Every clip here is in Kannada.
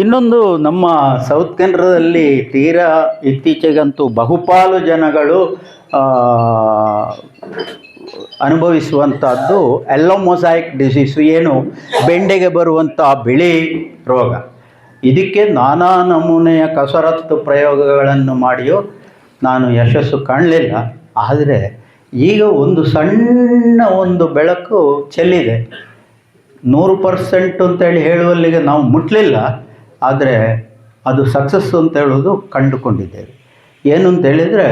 ಇನ್ನೊಂದು ನಮ್ಮ ಸೌತ್ ಕೇಂದ್ರದಲ್ಲಿ ತೀರಾ ಇತ್ತೀಚೆಗಂತೂ ಬಹುಪಾಲು ಜನಗಳು ಅನುಭವಿಸುವಂಥದ್ದು ಮೊಸಾಯಿಕ್ ಡಿಸೀಸು, ಏನು ಬೆಂಡೆಗೆ ಬರುವಂಥ ಬಿಳಿ ರೋಗ. ಇದಕ್ಕೆ ನಾನಾ ನಮೂನೆಯ ಕಸರತ್ತು ಪ್ರಯೋಗಗಳನ್ನು ಮಾಡಿಯೂ ನಾನು ಯಶಸ್ಸು ಕಾಣಲಿಲ್ಲ. ಆದರೆ ಈಗ ಒಂದು ಸಣ್ಣ ಒಂದು ಬೆಳಕು ಚೆಲ್ಲಿದೆ. ನೂರು ಪರ್ಸೆಂಟ್ ಅಂತೇಳಿ ಹೇಳುವಲ್ಲಿಗೆ ನಾವು ಮುಟ್ಟಲಿಲ್ಲ ಆದರೆ ಅದು ಸಕ್ಸಸ್ ಅಂತ ಹೇಳೋದು ಕಂಡುಕೊಂಡಿದ್ದೇವೆ. ಏನು ಅಂತ ಹೇಳಿದರೆ,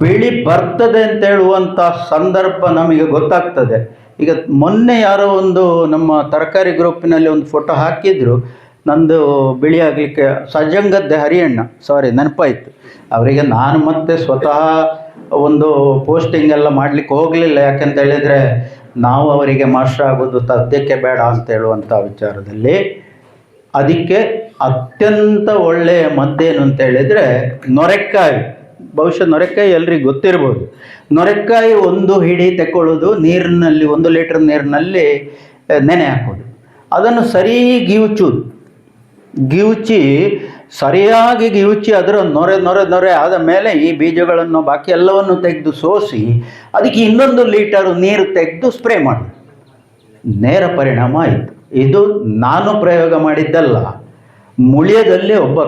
ಬಿಳಿ ಬರ್ತದೆ ಅಂತ ಹೇಳುವಂಥ ಸಂದರ್ಭ ನಮಗೆ ಗೊತ್ತಾಗ್ತದೆ. ಈಗ ಮೊನ್ನೆ ಯಾರೋ ಒಂದು ನಮ್ಮ ತರಕಾರಿ ಗ್ರೂಪಿನಲ್ಲಿ ಒಂದು ಫೋಟೋ ಹಾಕಿದ್ರು. ನಂದು ಬಿಳಿ ಆಗಲಿಕ್ಕೆ ಸಜ್ಜಂಗದ್ದೆ ಹರಿಯಣ್ಣ ಸಾರಿ ನೆನಪಾಯಿತು. ಅವರಿಗೆ ನಾನು ಮತ್ತೆ ಸ್ವತಃ ಒಂದು ಪೋಸ್ಟಿಂಗ್ ಎಲ್ಲ ಮಾಡಲಿಕ್ಕೆ ಹೋಗಲಿಲ್ಲ. ಯಾಕಂತ ಹೇಳಿದರೆ, ನಾವು ಅವರಿಗೆ ಮಾಸ್ಟರ್ ಆಗೋದು ಸದ್ಯಕ್ಕೆ ಬೇಡ ಅಂತ ಹೇಳುವಂಥ ವಿಚಾರದಲ್ಲಿ ಅದಕ್ಕೆ ಅತ್ಯಂತ ಒಳ್ಳೆಯ ಮದ್ದೇನು ಅಂತ ಹೇಳಿದರೆ ನೊರೆಕಾಯಿ. ಬಹುಶಃ ನೊರೆಕಾಯಿ ಎಲ್ರಿಗೂ ಗೊತ್ತಿರ್ಬೋದು. ನೊರೆಕಾಯಿ ಒಂದು ಹಿಡಿ ತಗೊಳ್ಳೋದು ನೀರಿನಲ್ಲಿ, ಒಂದು ಲೀಟ್ರ್ ನೀರಿನಲ್ಲಿ ನೆನೆ ಹಾಕೋದು. ಅದನ್ನು ಸರಿ ಗಿವುಚೋದು ಗಿವುಚಿ, ಸರಿಯಾಗಿ ಗಿವುಚಿ, ಅದರ ನೊರೆ ನೊರೆ ನೊರೆ ಆದ ಮೇಲೆ ಈ ಬೀಜಗಳನ್ನು ಬಾಕಿ ಎಲ್ಲವನ್ನು ತೆಗೆದು ಸೋಸಿ, ಅದಕ್ಕೆ ಇನ್ನೊಂದು ಲೀಟರು ನೀರು ತೆಗೆದು ಸ್ಪ್ರೇ ಮಾಡೋದು. ನೇರ ಪರಿಣಾಮ ಆಯಿತು. ಇದು ನಾನು ಪ್ರಯೋಗ ಮಾಡಿದ್ದಲ್ಲ. ಮುಳಿಯದಲ್ಲಿ ಒಬ್ಬ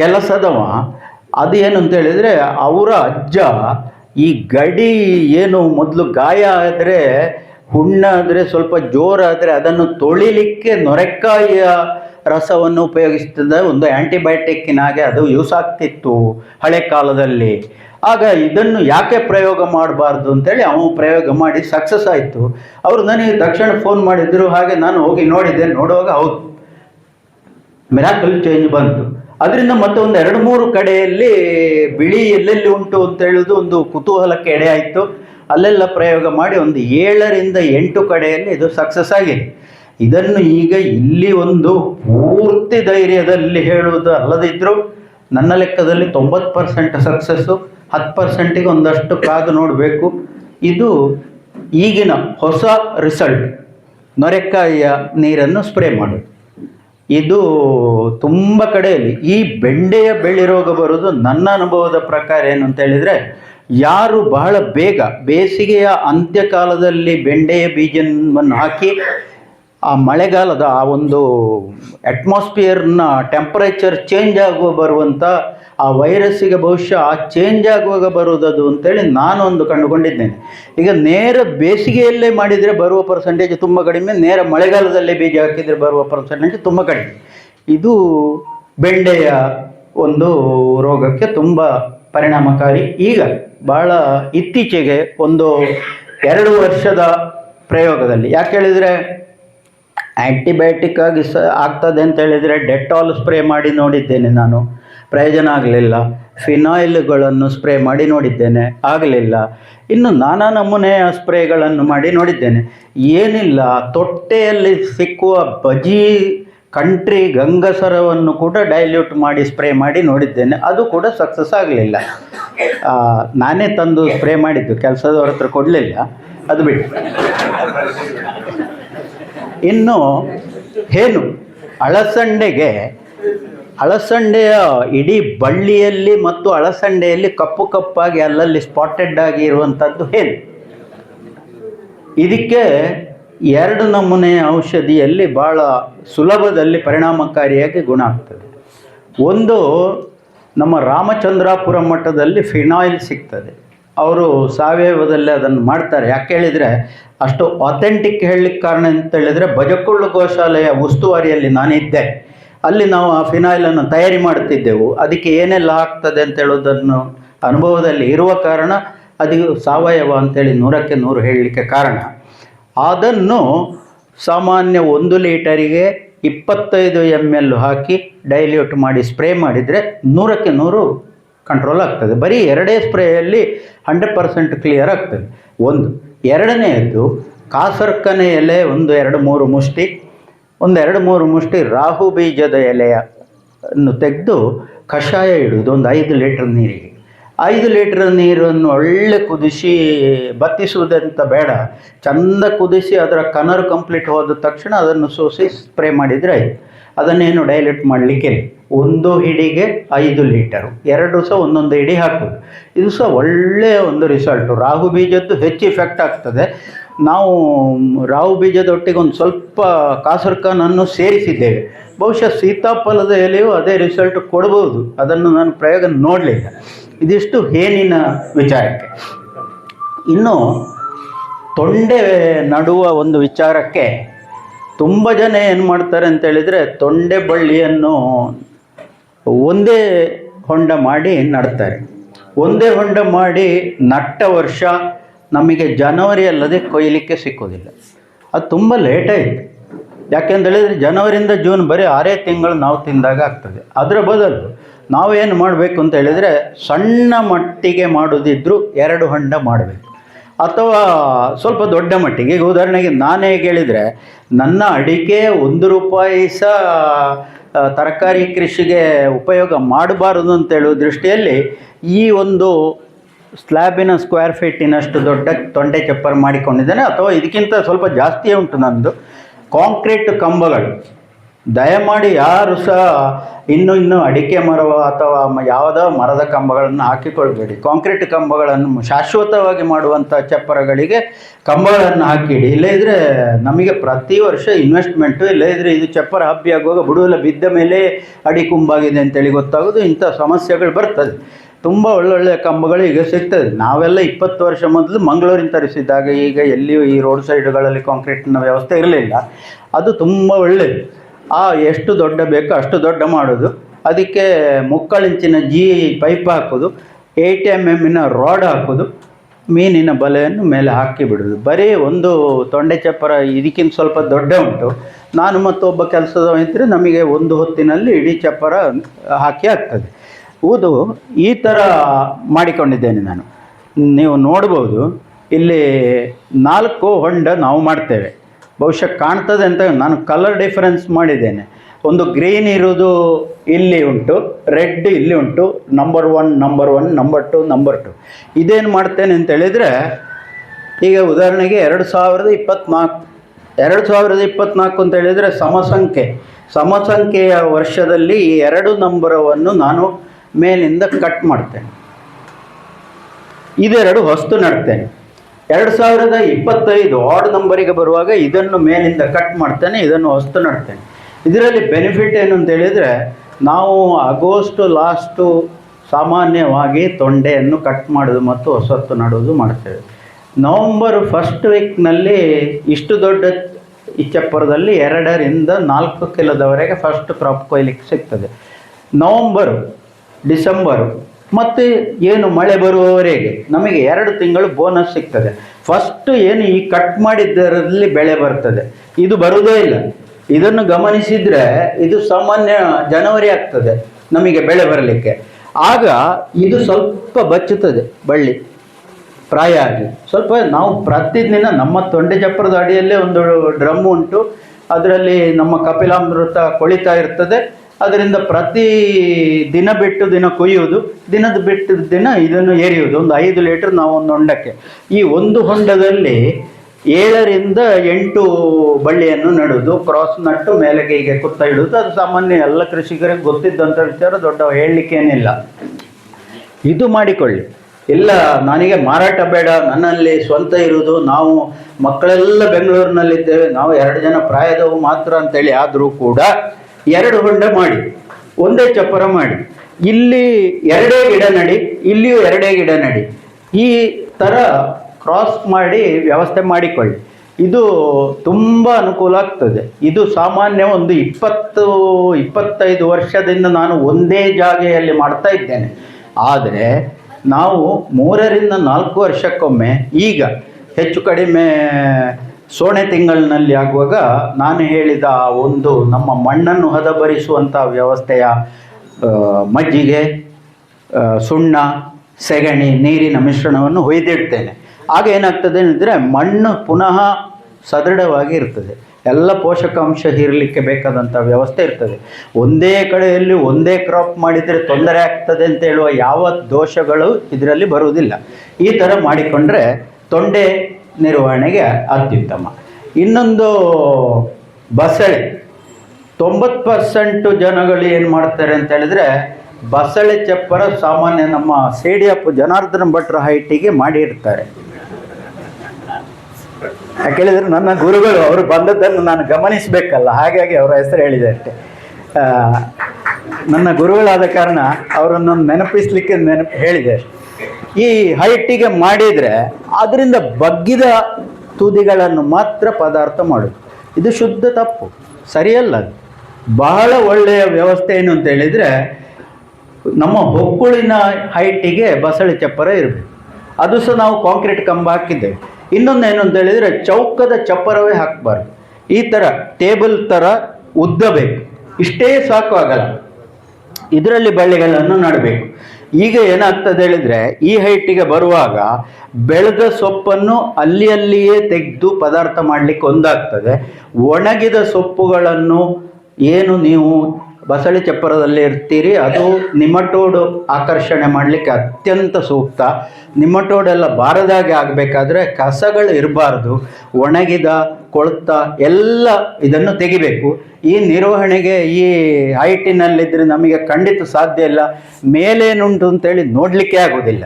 ಕೆಲಸದವ, ಅದು ಏನು ಅಂತ ಹೇಳಿದರೆ, ಅವರ ಅಜ್ಜ ಈ ಗಡಿ ಏನು ಮೊದಲು ಗಾಯ ಆದರೆ ಹುಣ್ಣಾದರೆ ಸ್ವಲ್ಪ ಜೋರಾದರೆ ಅದನ್ನು ತೊಳಿಲಿಕ್ಕೆ ನೊರೆಕಾಯಿಯ ರಸವನ್ನು ಉಪಯೋಗಿಸ್ತದೆ ಒಂದು ಆ್ಯಂಟಿಬಯೋಟಿಕ್ಕಿನಾಗೆ ಅದು ಯೂಸ್ ಆಗ್ತಿತ್ತು ಹಳೆ ಕಾಲದಲ್ಲಿ. ಆಗ ಇದನ್ನು ಯಾಕೆ ಪ್ರಯೋಗ ಮಾಡಬಾರ್ದು ಅಂತೇಳಿ ಅವನು ಪ್ರಯೋಗ ಮಾಡಿ ಸಕ್ಸಸ್ ಆಯಿತು. ಅವರು ನನಗೆ ತಕ್ಷಣ ಫೋನ್ ಮಾಡಿದ್ರು, ಹಾಗೆ ನಾನು ಹೋಗಿ ನೋಡಿದೆ, ನೋಡುವಾಗ ಹೌದು. ಮಿರಾಕಲ್ ಚೇಂಜ್ ಬಂತು. ಅದರಿಂದ ಮತ್ತೆ ಒಂದು ಎರಡು ಮೂರು ಕಡೆಯಲ್ಲಿ ಬಿಳಿ ಎಲ್ಲೆಲ್ಲಿ ಉಂಟು ಅಂತ ಹೇಳೋದು ಒಂದು ಕುತೂಹಲಕ್ಕೆ ಎಡೆ ಆಯಿತು. ಅಲ್ಲೆಲ್ಲ ಪ್ರಯೋಗ ಮಾಡಿ ಒಂದು ಏಳರಿಂದ ಎಂಟು ಕಡೆಯಲ್ಲಿ ಇದು ಸಕ್ಸಸ್ ಆಗಿದೆ. ಇದನ್ನು ಈಗ ಇಲ್ಲಿ ಒಂದು ಪೂರ್ತಿ ಧೈರ್ಯದಲ್ಲಿ ಹೇಳುವುದು ಅಲ್ಲದಿದ್ದರೂ ನನ್ನ ಲೆಕ್ಕದಲ್ಲಿ ತೊಂಬತ್ತು ಪರ್ಸೆಂಟ್ ಸಕ್ಸಸ್ಸು ಹತ್ತು ಪರ್ಸೆಂಟಿಗೆ ಒಂದಷ್ಟು ಕಾದು ನೋಡಬೇಕು. ಇದು ಈಗಿನ ಹೊಸ ರಿಸಲ್ಟ್ ನೊರೆಕಾಯಿಯ ನೀರನ್ನು ಸ್ಪ್ರೇ ಮಾಡೋದು. ಇದು ತುಂಬ ಕಡೆಯಲ್ಲಿ ಈ ಬೆಂಡೆಯ ಬೆಳೆ ರೋಗ ಬರೋದು ನನ್ನ ಅನುಭವದ ಪ್ರಕಾರ ಏನು ಅಂತ ಹೇಳಿದರೆ, ಯಾರು ಬಹಳ ಬೇಗ ಬೇಸಿಗೆಯ ಅಂತ್ಯಕಾಲದಲ್ಲಿ ಬೆಂಡೆಯ ಬೀಜವನ್ನು ಹಾಕಿ ಆ ಮಳೆಗಾಲದ ಆ ಒಂದು ಅಟ್ಮಾಸ್ಫಿಯರ್ನ ಟೆಂಪರೇಚರ್ ಚೇಂಜ್ ಆಗುವ ಬರುವಂಥ ಆ ವೈರಸ್ಸಿಗೆ ಬಹುಶಃ ಆ ಚೇಂಜ್ ಆಗುವಾಗ ಬರುವುದದು ಅಂತೇಳಿ ನಾನು ಒಂದು ಕಂಡುಕೊಂಡಿದ್ದೇನೆ. ಈಗ ನೇರ ಬೇಸಿಗೆಯಲ್ಲೇ ಮಾಡಿದರೆ ಬರುವ ಪರ್ಸೆಂಟೇಜ್ ತುಂಬ ಕಡಿಮೆ, ನೇರ ಮಳೆಗಾಲದಲ್ಲೇ ಬೀಜ ಹಾಕಿದರೆ ಬರುವ ಪರ್ಸೆಂಟೇಜ್ ತುಂಬ ಕಡಿಮೆ. ಇದು ಬೆಂಡೆಯ ಒಂದು ರೋಗಕ್ಕೆ ತುಂಬ ಪರಿಣಾಮಕಾರಿ. ಈಗ ಭಾಳ ಇತ್ತೀಚೆಗೆ ಒಂದು ಎರಡು ವರ್ಷದ ಪ್ರಯೋಗದಲ್ಲಿ, ಯಾಕೆ ಹೇಳಿದರೆ ಆ್ಯಂಟಿಬಯೋಟಿಕ್ ಆಗಿ ಸ ಆಗ್ತದೆ ಅಂತ ಹೇಳಿದರೆ ಡೆಟಾಲ್ ಸ್ಪ್ರೇ ಮಾಡಿ ನೋಡಿದ್ದೇನೆ ನಾನು. ಪ್ರಯೋಜನ ಆಗಲಿಲ್ಲ. ಫಿನಾಯಿಲ್ಗಳನ್ನು ಸ್ಪ್ರೇ ಮಾಡಿ ನೋಡಿದ್ದೇನೆ. ಆಗಲಿಲ್ಲ. ಇನ್ನು ನಾನಾ ನಮೂನೆಯ ಸ್ಪ್ರೇಗಳನ್ನು ಮಾಡಿ ನೋಡಿದ್ದೇನೆ. ಏನಿಲ್ಲ, ತೊಟ್ಟೆಯಲ್ಲಿ ಸಿಕ್ಕುವ ಬಜಿ, ಕಂಟ್ರಿ, ಗಂಗಸರವನ್ನು ಕೂಡ ಡೈಲ್ಯೂಟ್ ಮಾಡಿ ಸ್ಪ್ರೇ ಮಾಡಿ ನೋಡಿದ್ದೇನೆ. ಅದು ಕೂಡ ಸಕ್ಸಸ್ ಆಗಲಿಲ್ಲ. ನಾನೇ ತಂದು ಸ್ಪ್ರೇ ಮಾಡಿದ್ದು. ಕೆಲಸದವ್ರ ಹತ್ರ ಕೊಡಲಿಲ್ಲ. ಅದು ಬಿಟ್ಟು. ಇನ್ನು ಏನು? ಅಳಸಂಡೆಗೆ, ಅಳಸಂಡೆಯ ಇಡೀ ಬಳ್ಳಿಯಲ್ಲಿ ಮತ್ತು ಅಳಸಂಡೆಯಲ್ಲಿ ಕಪ್ಪು ಕಪ್ಪಾಗಿ ಅಲ್ಲಲ್ಲಿ ಸ್ಪಾಟೆಡ್ ಆಗಿ ಇರುವಂಥದ್ದು ಏನು? ಇದಕ್ಕೆ ಎರಡು ನಮೂನೆಯ ಔಷಧಿಯಲ್ಲಿ ಭಾಳ ಸುಲಭದಲ್ಲಿ ಪರಿಣಾಮಕಾರಿಯಾಗಿ ಗುಣ ಆಗ್ತದೆ. ಒಂದು, ನಮ್ಮ ರಾಮಚಂದ್ರಾಪುರ ಮಠದಲ್ಲಿ ಫಿನಾಯಿಲ್ ಸಿಗ್ತದೆ. ಅವರು ಸಾವಯವದಲ್ಲಿ ಅದನ್ನು ಮಾಡ್ತಾರೆ. ಯಾಕೆ ಹೇಳಿದರೆ ಅಷ್ಟು ಅಥೆಂಟಿಕ್ ಹೇಳಲಿಕ್ಕೆ ಕಾರಣ ಅಂತ ಹೇಳಿದ್ರೆ ಬಜಕೊಳ್ಳು ಗೋಶಾಲೆಯ ಉಸ್ತುವಾರಿಯಲ್ಲಿ ನಾನಿದ್ದೆ. ಅಲ್ಲಿ ನಾವು ಆ ಫಿನಾಯಿಲನ್ನು ತಯಾರಿ ಮಾಡುತ್ತಿದ್ದೆವು. ಅದಕ್ಕೆ ಏನೆಲ್ಲ ಆಗ್ತದೆ ಅಂತ ಹೇಳೋದನ್ನು ಅನುಭವದಲ್ಲಿ ಇರುವ ಕಾರಣ ಅದು ಸಾವಯವ ಅಂತೇಳಿ ನೂರಕ್ಕೆ ನೂರು ಹೇಳಲಿಕ್ಕೆ ಕಾರಣ. ಅದನ್ನು ಸಾಮಾನ್ಯ ಒಂದು ಲೀಟರಿಗೆ ಇಪ್ಪತ್ತೈದು ಎಂ ಎಲ್ ಹಾಕಿ ಡೈಲ್ಯೂಟ್ ಮಾಡಿ ಸ್ಪ್ರೇ ಮಾಡಿದರೆ ನೂರಕ್ಕೆ ನೂರು ಕಂಟ್ರೋಲ್ ಆಗ್ತದೆ. ಬರೀ ಎರಡೇ ಸ್ಪ್ರೇಯಲ್ಲಿ ಹಂಡ್ರೆಡ್ ಪರ್ಸೆಂಟ್ ಕ್ಲಿಯರ್ ಆಗ್ತದೆ. ಒಂದು. ಎರಡನೆಯದ್ದು ಕಾಸರ್ಕನೆ ಎಲೆ ಒಂದು ಎರಡು ಮೂರು ಮುಷ್ಟಿ, ಒಂದು ಎರಡು ಮೂರು ಮುಷ್ಟಿ ರಾಹು ಬೀಜದ ಎಲೆಯ ಅನ್ನು ತೆಗೆದು ಕಷಾಯ ಇಡುವುದು, ಒಂದು ಐದು ಲೀಟರ್ ನೀರಿಗೆ. ಐದು ಲೀಟರ್ ನೀರನ್ನು ಒಳ್ಳೆ ಕುದಿಸಿ, ಬತ್ತಿಸುವುದಂತ ಬೇಡ. ಚಂದ ಕುದಿಸಿ ಅದರ ಕನರ್ ಕಂಪ್ಲೀಟ್ ಹೋದ ತಕ್ಷಣ ಅದನ್ನು ಸೋಸಿ ಸ್ಪ್ರೇ ಮಾಡಿದರೆ ಆಯಿತು. ಅದನ್ನೇನು ಡೈಲ್ಯೂಟ್ ಮಾಡಲಿಕ್ಕೆ ಒಂದು ಹಿಡಿಗೆ ಐದು ಲೀಟರು. ಎರಡು ಸಹ ಒಂದೊಂದು ಹಿಡಿ ಹಾಕೋದು. ಇದು ಸಹ ಒಳ್ಳೆಯ ಒಂದು ರಿಸಲ್ಟು ರಾಹು ಬೀಜದ್ದು ಹೆಚ್ಚು ಇಫೆಕ್ಟ್ ಆಗ್ತದೆ. ನಾವು, ರಾಹು ಬೀಜದೊಟ್ಟಿಗೆ ಒಂದು ಸ್ವಲ್ಪ ಕಾಸರ್ಕನನ್ನು ಸೇರಿಸಿದ್ದೇವೆ. ಬಹುಶಃ ಸೀತಾಫಲದ ಎಲೆಯೂ ಅದೇ ರಿಸಲ್ಟ್ ಕೊಡ್ಬೋದು. ಅದನ್ನು ನಾನು ಪ್ರಯೋಗ ನೋಡಲಿಲ್ಲ. ಇದಿಷ್ಟು ಹೇನಿನ ವಿಚಾರಕ್ಕೆ. ಇನ್ನು, ತೊಂಡೆ ನಡುವ ಒಂದು ವಿಚಾರಕ್ಕೆ ತುಂಬ ಜನ ಏನು ಮಾಡ್ತಾರೆ ಅಂತೇಳಿದರೆ ತೊಂಡೆ ಬಳ್ಳಿಯನ್ನು ಒಂದೇ ಹೊಂಡ ಮಾಡಿ ನಡ್ತಾರೆ. ಒಂದೇ ಹೊಂಡ ಮಾಡಿ ನಟ್ಟ ವರ್ಷ ನಮಗೆ ಜನವರಿ ಅಲ್ಲದೆ ಕೊಯ್ಲಿಕ್ಕೆ ಸಿಕ್ಕೋದಿಲ್ಲ. ಅದು ತುಂಬ ಲೇಟಾಯಿತು ಹೇಳಿದರೆ ಜನವರಿಯಿಂದ ಜೂನ್ ಬರೀ ಆರೇ ತಿಂಗಳು ನಾವು ತಿಂದಾಗ ಆಗ್ತದೆ. ಅದರ ಬದಲು ನಾವೇನು ಮಾಡಬೇಕು ಅಂತ ಹೇಳಿದರೆ ಸಣ್ಣ ಮಟ್ಟಿಗೆ ಮಾಡೋದಿದ್ದರೂ ಎರಡು ಹೊಂಡ ಮಾಡಬೇಕು. ಅಥವಾ ಸ್ವಲ್ಪ ದೊಡ್ಡ ಮಟ್ಟಿಗೆ ಈಗ ಉದಾಹರಣೆಗೆ ನಾನೇ ಹೇಳಿದರೆ ನನ್ನ ಅಡಿಕೆ ಒಂದು ರೂಪಾಯಿ ಸಹ ತರಕಾರಿ ಕೃಷಿಗೆ ಉಪಯೋಗ ಮಾಡಬಾರದು ಅಂತೇಳುವ ದೃಷ್ಟಿಯಲ್ಲಿ ಈ ಒಂದು ಸ್ಲ್ಯಾಬಿನ ಸ್ಕ್ವೇರ್ ಫೀಟಿನಷ್ಟು ದೊಡ್ಡ ತೊಂಡೆ ಚಪ್ಪರ್ ಮಾಡಿಕೊಂಡಿದ್ದೇನೆ ಅಥವಾ ಇದಕ್ಕಿಂತ ಸ್ವಲ್ಪ ಜಾಸ್ತಿಯೇ ಉಂಟು ನಂದು. ಕಾಂಕ್ರೀಟ್ ಕಂಬಗಳು. ದಯಮಾಡಿ ಯಾರು ಸಹ ಇನ್ನು ಇನ್ನು ಅಡಿಕೆ ಮರವ ಅಥವಾ ಯಾವುದೋ ಮರದ ಕಂಬಗಳನ್ನು ಹಾಕಿಕೊಳ್ಬೇಡಿ. ಕಾಂಕ್ರೀಟ್ ಕಂಬಗಳನ್ನು ಶಾಶ್ವತವಾಗಿ ಮಾಡುವಂಥ ಚಪ್ಪರಗಳಿಗೆ ಕಂಬಗಳನ್ನು ಹಾಕಿಡಿ. ಇಲ್ಲದಿದ್ದರೆ ನಮಗೆ ಪ್ರತಿ ವರ್ಷ ಇನ್ವೆಸ್ಟ್ಮೆಂಟು ಇಲ್ಲದಿದ್ದರೆ ಇದು ಚಪ್ಪರ ಹಬ್ಬಿ ಆಗುವಾಗ ಬುಡುವಲ್ಲ ಬಿದ್ದ ಮೇಲೆ ಅಡಿ ಕುಂಬಾಗಿದೆ ಅಂತೇಳಿ ಗೊತ್ತಾಗೋದು. ಇಂಥ ಸಮಸ್ಯೆಗಳು ಬರ್ತದೆ. ತುಂಬ ಒಳ್ಳೊಳ್ಳೆ ಕಂಬಗಳು ಈಗ ಸಿಗ್ತದೆ. ನಾವೆಲ್ಲ ಇಪ್ಪತ್ತು ವರ್ಷ ಮೊದಲು ಮಂಗಳೂರಿನ ತರಿಸಿದ್ದಾಗ ಈಗ ಎಲ್ಲಿಯೂ ಈ ರೋಡ್ ಸೈಡ್ಗಳಲ್ಲಿ ಕಾಂಕ್ರೀಟ್ನ ವ್ಯವಸ್ಥೆ ಇರಲಿಲ್ಲ. ಅದು ತುಂಬ ಒಳ್ಳೆಯದು ಆ, ಎಷ್ಟು ದೊಡ್ಡ ಬೇಕೋ ಅಷ್ಟು ದೊಡ್ಡ ಮಾಡೋದು. ಅದಕ್ಕೆ ಮುಕ್ಕಳಿಂಚಿನ ಜಿ ಪೈಪ್ ಹಾಕೋದು ಏಯ್ಟ್ ಎಂ ಎಮ್ಮಿನ ರಾಡ್ ಹಾಕೋದು, ಮೀನಿನ ಬಲೆಯನ್ನು ಮೇಲೆ ಹಾಕಿ ಬಿಡೋದು. ಬರೀ ಒಂದು ತೊಂಡೆ ಚಪ್ಪರ ಇದಕ್ಕಿಂತ ಸ್ವಲ್ಪ ದೊಡ್ಡ ಉಂಟು. ನಾನು ಮತ್ತು ಒಬ್ಬ ಕೆಲಸದವ ಇದ್ದರೆ ನಮಗೆ ಒಂದು ಹೊತ್ತಿನಲ್ಲಿ ಇಡೀ ಚಪ್ಪರ ಹಾಕಿ ಆಗ್ತದೆ. ಊದು ಈ ಥರ ಮಾಡಿಕೊಂಡಿದ್ದೇನೆ ನಾನು. ನೀವು ನೋಡ್ಬೋದು, ಇಲ್ಲಿ ನಾಲ್ಕು ಹೊಂಡ ನಾವು ಮಾಡ್ತೇವೆ. ಬಹುಶಃ ಕಾಣ್ತದೆ ಅಂತ ನಾನು ಕಲರ್ ಡಿಫರೆನ್ಸ್ ಮಾಡಿದ್ದೇನೆ. ಒಂದು ಗ್ರೀನ್ ಇರೋದು ಇಲ್ಲಿ ಉಂಟು ರೆಡ್ ಇಲ್ಲಿ ಉಂಟು number one number one number two number two ಇದೇನು ಮಾಡ್ತೇನೆ ಅಂತ ಹೇಳಿದರೆ, ಈಗ ಉದಾಹರಣೆಗೆ ಎರಡು ಸಾವಿರದ ಇಪ್ಪತ್ತ್ನಾಲ್ಕು ಎರಡು ಸಾವಿರದ ಇಪ್ಪತ್ತ್ನಾಲ್ಕು ಅಂತ ಹೇಳಿದರೆ ಸಮಸಂಖ್ಯೆ. ಸಮಸಂಖ್ಯೆಯ ವರ್ಷದಲ್ಲಿ ಈ ಎರಡು ನಂಬರವನ್ನು ನಾನು ಮೇಲಿಂದ ಕಟ್ ಮಾಡ್ತೇನೆ. ಇದೆರಡು ಹೊಸ್ತು ನಡ್ತೇನೆ. ಎರಡು ಸಾವಿರದ ಇಪ್ಪತ್ತೈದು ಆಡ್ ನಂಬರಿಗೆ ಬರುವಾಗ ಇದನ್ನು ಮೇಲಿಂದ ಕಟ್ ಮಾಡ್ತೇನೆ, ಇದನ್ನು ಹೊಸ್ತು ನಡ್ತೇನೆ. ಇದರಲ್ಲಿ ಬೆನಿಫಿಟ್ ಏನು ಅಂತ ಹೇಳಿದರೆ, ನಾವು ಆಗಸ್ಟ್ ಲಾಸ್ಟು ಸಾಮಾನ್ಯವಾಗಿ ತೊಂಡೆಯನ್ನು ಕಟ್ ಮಾಡೋದು ಮತ್ತು ಹೊಸತ್ತು ನಡುವುದು ಮಾಡ್ತೇವೆ. ನವಂಬರ್ ಫಸ್ಟ್ ವೀಕ್ನಲ್ಲಿ ಇಷ್ಟು ದೊಡ್ಡ ಈ ಚಪ್ಪರದಲ್ಲಿ ಎರಡರಿಂದ ನಾಲ್ಕು ಕಿಲೋದವರೆಗೆ ಫಸ್ಟ್ ಕ್ರಾಪ್ ಕೊಯ್ಲಿಕ್ಕೆ ಸಿಗ್ತದೆ. ನವಂಬರು ಡಿಸೆಂಬರು ಮತ್ತು ಏನು ಮಳೆ ಬರುವವರೆಗೆ? ನಮಗೆ ಎರಡು ತಿಂಗಳು ಬೋನಸ್ ಸಿಗ್ತದೆ. ಫಸ್ಟ್ ಏನು ಈ ಕಟ್ ಮಾಡಿದ್ದರಲ್ಲಿ ಬೆಳೆ ಬರ್ತದೆ. ಇದು ಬರುವುದೇ ಇಲ್ಲ. ಇದನ್ನು ಗಮನಿಸಿದರೆ ಇದು ಸಾಮಾನ್ಯ ಜನವರಿ ಆಗ್ತದೆ ನಮಗೆ ಬೆಳೆ ಬರಲಿಕ್ಕೆ. ಆಗ ಇದು ಸ್ವಲ್ಪ ಬಚ್ಚುತ್ತದೆ ಬಳ್ಳಿ. ಪ್ರಾಯ ಆಗಿ. ಸ್ವಲ್ಪ ನಾವು ಪ್ರತಿದಿನ ನಮ್ಮ ತೊಂಡೆ ಚಪ್ಪರದ ಅಡಿಯಲ್ಲೇ ಒಂದು ಡ್ರಮ್ ಉಂಟು. ಅದರಲ್ಲಿ ನಮ್ಮ ಕಪಿಲಾಮೃತ ಕೊಳಿತಾ ಇರ್ತದೆ. ಅದರಿಂದ ಪ್ರತಿ ದಿನ ಬಿಟ್ಟು ದಿನ ಕೊಯ್ಯುವುದು, ದಿನದ ಬಿಟ್ಟು ದಿನ ಇದನ್ನು ಎರೆಯುವುದು. ಒಂದು ಐದು ಲೀಟರ್ ನಾವು ಒಂದು ಹೊಂಡಕ್ಕೆ. ಈ ಒಂದು ಹೊಂಡದಲ್ಲಿ ಏಳರಿಂದ ಎಂಟು ಬಳ್ಳಿಯನ್ನು ನೆಡುವುದು. ಕ್ರಾಸ್ ನಟ್ಟು ಮೇಲೆಗೆ ಹೀಗೆ ಕುತ್ತ ಇಡುವುದು. ಅದು ಸಾಮಾನ್ಯ ಎಲ್ಲ ಕೃಷಿಕರಿಗೆ ಗೊತ್ತಿದ್ದಂಥ ವಿಚಾರ, ದೊಡ್ಡ ಹೇಳಲಿಕ್ಕೇನಿಲ್ಲ ಇದು ಮಾಡಿಕೊಳ್ಳಿ. ಇಲ್ಲ, ನನಗೆ ಮಾರಾಟ ಬೇಡ, ನನ್ನಲ್ಲಿ ಸ್ವಂತ ಇರುವುದು. ನಾವು ಮಕ್ಕಳೆಲ್ಲ ಬೆಂಗಳೂರಿನಲ್ಲಿದ್ದೇವೆ. ನಾವು ಎರಡು ಜನ ಪ್ರಾಯದವು ಮಾತ್ರ ಅಂತೇಳಿ ಆದರೂ ಕೂಡ ಎರಡು ಹೊಂಡ ಮಾಡಿ, ಒಂದೇ ಚಪ್ಪರ ಮಾಡಿ. ಇಲ್ಲಿ ಎರಡೇ ಗಿಡ ನಡಿ, ಇಲ್ಲಿಯೂ ಎರಡೇ ಗಿಡ ನಡಿ. ಈ ಥರ ಕ್ರಾಸ್ ಮಾಡಿ ವ್ಯವಸ್ಥೆ ಮಾಡಿಕೊಳ್ಳಿ. ಇದು ತುಂಬ ಅನುಕೂಲ ಆಗ್ತದೆ. ಇದು ಸಾಮಾನ್ಯ ಒಂದು ಇಪ್ಪತ್ತು, ಇಪ್ಪತ್ತೈದು ವರ್ಷದಿಂದ ನಾನು ಒಂದೇ ಜಾಗೆಯಲ್ಲಿ ಮಾಡ್ತಾ ಇದ್ದೇನೆ. ಆದರೆ ನಾವು ಮೂರರಿಂದ ನಾಲ್ಕು ವರ್ಷಕ್ಕೊಮ್ಮೆ, ಈಗ ಹೆಚ್ಚು ಕಡಿಮೆ ಸೋಣೆ ತಿಂಗಳಿನಲ್ಲಿ ಆಗುವಾಗ ನಾನು ಹೇಳಿದ ಒಂದು ನಮ್ಮ ಮಣ್ಣನ್ನು ಹದಬರಿಸುವಂಥ ವ್ಯವಸ್ಥೆಯ ಮಜ್ಜಿಗೆ ಸುಣ್ಣ, ಸೆಗಣಿ, ನೀರಿನ ಮಿಶ್ರಣವನ್ನು ಹೊಯ್ದಿಡ್ತೇನೆ. ಆಗ ಏನಾಗ್ತದೆ ಅಂದರೆ ಮಣ್ಣು ಪುನಃ ಸದೃಢವಾಗಿ ಇರ್ತದೆ. ಎಲ್ಲ ಪೋಷಕಾಂಶ ಹೀರಲಿಕ್ಕೆ ಬೇಕಾದಂಥ ವ್ಯವಸ್ಥೆ ಇರ್ತದೆ. ಒಂದೇ ಕಡೆಯಲ್ಲಿ ಒಂದೇ ಕ್ರಾಪ್ ಮಾಡಿದರೆ ತೊಂದರೆ ಆಗ್ತದೆ ಅಂತ ಹೇಳುವ ಯಾವ ದೋಷಗಳು ಇದರಲ್ಲಿ ಬರುವುದಿಲ್ಲ. ಈ ಥರ ಮಾಡಿಕೊಂಡ್ರೆ ತೊಂಡೆ ನಿರ್ವಹಣೆಗೆ ಅತ್ಯುತ್ತಮ. ಇನ್ನೊಂದು ಬಸಳೆ. ತೊಂಬತ್ತು ಪರ್ಸೆಂಟು ಜನಗಳು ಏನು ಮಾಡ್ತಾರೆ ಅಂತ ಹೇಳಿದ್ರೆ, ಬಸಳೆ ಚಪ್ಪರ ಸಾಮಾನ್ಯ ನಮ್ಮ ಸೇಡಿಯಪ್ಪ ಜನಾರ್ದನ ಭಟ್ರ ಹೈಟಿಗೆ ಮಾಡಿರ್ತಾರೆ. ಯಾಕೇಳಿದ್ರೆ ನನ್ನ ಗುರುಗಳು ಅವರು ಬಂದದ್ದನ್ನು ನಾನು ಗಮನಿಸಬೇಕಲ್ಲ, ಹಾಗಾಗಿ ಅವರ ಹೆಸರು ಹೇಳಿದೆ ಅಷ್ಟೆ. ನನ್ನ ಗುರುಗಳಾದ ಕಾರಣ ಅವರನ್ನು ನೆನಪಿಸ್ಲಿಕ್ಕೆ ನೆನಪು ಹೇಳಿದೆ ಅಷ್ಟೇ. ಈ ಹೈಟಿಗೆ ಮಾಡಿದರೆ ಅದರಿಂದ ಬಗ್ಗಿದ ತುದಿಗಳನ್ನು ಮಾತ್ರ ಪದಾರ್ಥ ಮಾಡೋದು ಇದು ಶುದ್ಧ ತಪ್ಪು. ಸರಿಯಲ್ಲ ಅದು. ಬಹಳ ಒಳ್ಳೆಯ ವ್ಯವಸ್ಥೆ ಏನು ಅಂತ ಹೇಳಿದರೆ, ನಮ್ಮ ಹೊಕ್ಕುಳಿನ ಹೈಟಿಗೆ ಬಸಳೆ ಚಪ್ಪರ ಇರಬೇಕು. ಅದು ಸಹ ನಾವು ಕಾಂಕ್ರೀಟ್ ಕಂಬ ಹಾಕಿದ್ದೇವೆ. ಇನ್ನೊಂದು ಏನು ಅಂತ ಹೇಳಿದರೆ, ಚೌಕದ ಚಪ್ಪರವೇ ಹಾಕಬಾರ್ದು. ಈ ಥರ ಟೇಬಲ್ ಥರ ಉದ್ದ ಬೇಕು ಇಷ್ಟೇ ಸಾಕು ಆಗಲ್ಲ ಇದರಲ್ಲಿ ಬಳ್ಳಿಗಳನ್ನು ನಡಬೇಕು. ಈಗ ಏನಾಗ್ತದೆ ಹೇಳಿದ್ರೆ, ಈ ಹೈಟಿಗೆ ಬರುವಾಗ ಬೆಳೆದ ಸೊಪ್ಪನ್ನು ಅಲ್ಲಿ ಅಲ್ಲಿಯೇ ತೆಗೆದು ಪದಾರ್ಥ ಮಾಡಲಿಕ್ಕೆ ಒಂದಾಗ್ತದೆ. ಒಣಗಿದ ಸೊಪ್ಪುಗಳನ್ನು ಏನು ನೀವು ಬಸಳೆ ಚಪ್ಪರದಲ್ಲಿ ಇರ್ತೀರಿ, ಅದು ನಿಮ್ಮಟೋಡು ಆಕರ್ಷಣೆ ಮಾಡಲಿಕ್ಕೆ ಅತ್ಯಂತ ಸೂಕ್ತ. ನಿಮ್ಮಟೋಡೆಲ್ಲ ಬಾರದಾಗೆ ಆಗಬೇಕಾದ್ರೆ ಕಸಗಳು ಇರಬಾರ್ದು, ಒಣಗಿದ ಕೊಳ್ತ ಎಲ್ಲ ಇದನ್ನು ತೆಗಿಬೇಕು. ಈ ನಿರ್ವಹಣೆಗೆ ಈ ಹೈಟಿನಲ್ಲಿದ್ದರೆ ನಮಗೆ ಖಂಡಿತ ಸಾಧ್ಯ ಇಲ್ಲ. ಮೇಲೇನುಂಟು ಅಂತೇಳಿ ನೋಡಲಿಕ್ಕೆ ಆಗೋದಿಲ್ಲ.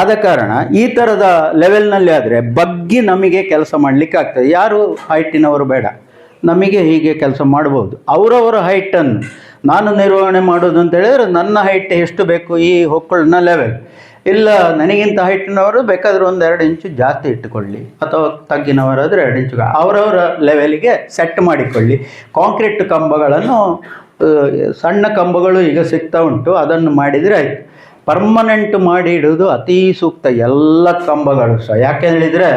ಆದ ಕಾರಣ ಈ ಥರದ ಲೆವೆಲ್ನಲ್ಲಿ ಆದರೆ ಬಗ್ಗಿ ನಮಗೆ ಕೆಲಸ ಮಾಡಲಿಕ್ಕೆ ಆಗ್ತದೆ ಯಾರು ಹೈಟಿನವರು ಬೇಡ. ನಮಗೆ ಹೀಗೆ ಕೆಲಸ ಮಾಡ್ಬೋದು ಅವರವರ ಹೈಟನ್ನು ನಾನು ನಿರ್ವಹಣೆ ಮಾಡೋದು ಅಂತ ಹೇಳಿದ್ರೆ ನನ್ನ ಹೈಟ್ ಎಷ್ಟು ಬೇಕು ಈ ಹೊಕ್ಕಳನ್ನ ಲೆವೆಲ್ ಇಲ್ಲ, ನನಗಿಂತ ಹೈಟ್ನವರು ಬೇಕಾದರೂ ಒಂದು ಎರಡು ಇಂಚು ಜಾಸ್ತಿ ಇಟ್ಟುಕೊಳ್ಳಿ ಅಥವಾ ತಗ್ಗಿನವರಾದರೆ ಎರಡು ಇಂಚು ಅವರವರ ಲೆವೆಲಿಗೆ ಸೆಟ್ ಮಾಡಿಕೊಳ್ಳಿ. ಕಾಂಕ್ರೀಟ್ ಕಂಬಗಳನ್ನು ಸಣ್ಣ ಕಂಬಗಳು ಈಗ ಸಿಗ್ತಾ ಉಂಟು, ಅದನ್ನು ಮಾಡಿದರೆ ಆಯಿತು. ಪರ್ಮನೆಂಟ್ ಮಾಡಿ ಇಡೋದು ಅತೀ ಸೂಕ್ತ ಎಲ್ಲ ಕಂಬಗಳು. ಸಹ ಯಾಕೆ ಹೇಳಿದರೆ,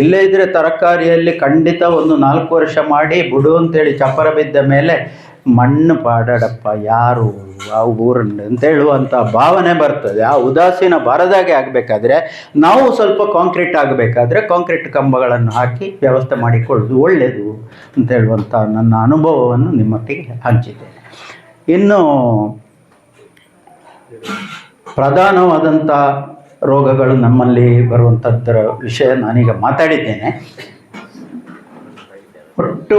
ಇಲ್ಲೇ ಇದ್ದರೆ ತರಕಾರಿಯಲ್ಲಿ ಖಂಡಿತ ಒಂದು ನಾಲ್ಕು ವರ್ಷ ಮಾಡಿ ಬಿಡು ಅಂತೇಳಿ ಚಪ್ಪರ ಬಿದ್ದ ಮೇಲೆ ಮಣ್ಣು ಪಾಡಡಪ್ಪ, ಯಾರು ಆ ಊರನ್ನು ಅಂತ ಹೇಳುವಂಥ ಭಾವನೆ ಬರ್ತದೆ. ಆ ಉದಾಸೀನ ಬಾರದಾಗೆ ಆಗಬೇಕಾದ್ರೆ ನಾವು ಸ್ವಲ್ಪ ಕಾಂಕ್ರೀಟ್ ಆಗಬೇಕಾದ್ರೆ ಕಾಂಕ್ರೀಟ್ ಕಂಬಗಳನ್ನು ಹಾಕಿ ವ್ಯವಸ್ಥೆ ಮಾಡಿಕೊಳ್ಳೋದು ಒಳ್ಳೆಯದು ಅಂತ ಹೇಳುವಂಥ ನನ್ನ ಅನುಭವವನ್ನು ನಿಮ್ಮೊಟ್ಟಿಗೆ ಹಂಚಿದ್ದೇನೆ. ಇನ್ನು ಪ್ರಧಾನವಾದಂಥ ರೋಗಗಳು ನಮ್ಮಲ್ಲಿ ಬರುವಂಥದ್ದರ ವಿಷಯ ನಾನೀಗ ಮಾತಾಡಿದ್ದೇನೆ. ಒಟ್ಟು